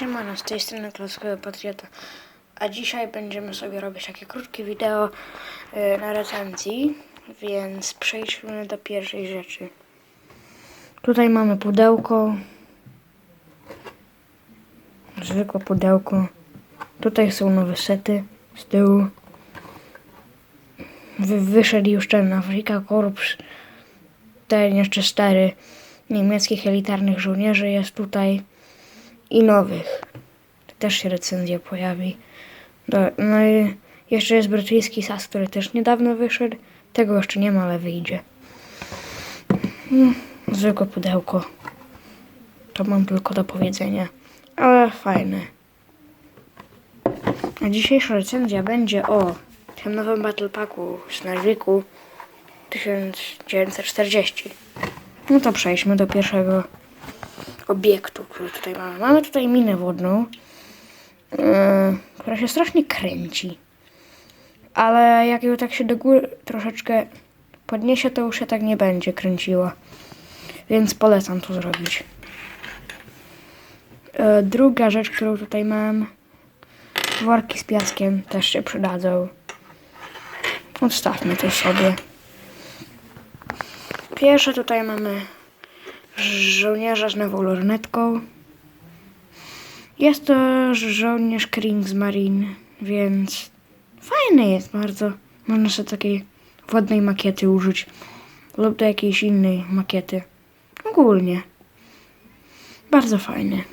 Siemano, z tej strony Klaskowy Patriota. A dzisiaj będziemy sobie robić takie krótkie wideo y, na recenzji, więc przejdźmy do pierwszej rzeczy. Tutaj mamy pudełko. Zwykłe pudełko. Tutaj są nowe sety z tyłu. Wy, wyszedł już ten Afrika Korps. Ten jeszcze stary niemieckich elitarnych żołnierzy jest tutaj i nowych. Też się recenzja pojawi. Do, no i jeszcze jest brytyjski SAS, który też niedawno wyszedł. Tego jeszcze nie ma, ale wyjdzie. Mm, Zwykłe pudełko. To mam tylko do powiedzenia. Ale fajne. A dzisiejsza recenzja będzie o tym nowym Battle Packu z Narwiku 1940. No to przejdźmy do pierwszego obiektu, który tutaj mamy. Mamy tutaj minę wodną, yy, która się strasznie kręci. Ale jak ją tak się do góry troszeczkę podniesie, to już się tak nie będzie kręciła. Więc polecam to zrobić. Yy, druga rzecz, którą tutaj mam, worki z piaskiem też się przydadzą. Odstawmy to sobie. Pierwsze tutaj mamy żołnierza z nową lornetką. Jest to żołnierz Kriegsmarine, więc fajny jest bardzo. Można sobie takiej wodnej makiety użyć lub do jakiejś innej makiety. Ogólnie. Bardzo fajny.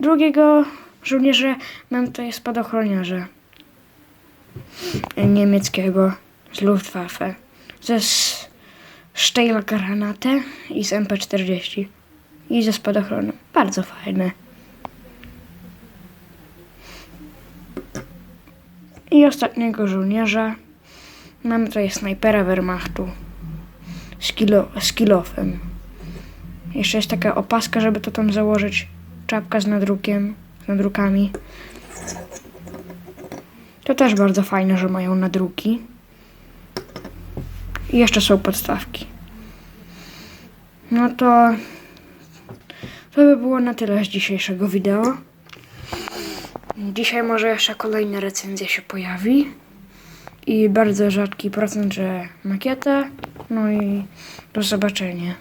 Drugiego żołnierza mam tutaj spadochroniarza niemieckiego z Luftwaffe. Ze s- Steyla Granatę i z MP40. I ze spadochronem. Bardzo fajne. I ostatniego żołnierza. Mamy tutaj snajpera Wehrmachtu. Z, kilo, z kilofem. Jeszcze jest taka opaska, żeby to tam założyć. Czapka z nadrukiem, z nadrukami. To też bardzo fajne, że mają nadruki. I jeszcze są podstawki. No to to by było na tyle z dzisiejszego wideo. Dzisiaj może jeszcze kolejna recenzja się pojawi. I bardzo rzadki procent, że makieta. No i do zobaczenia.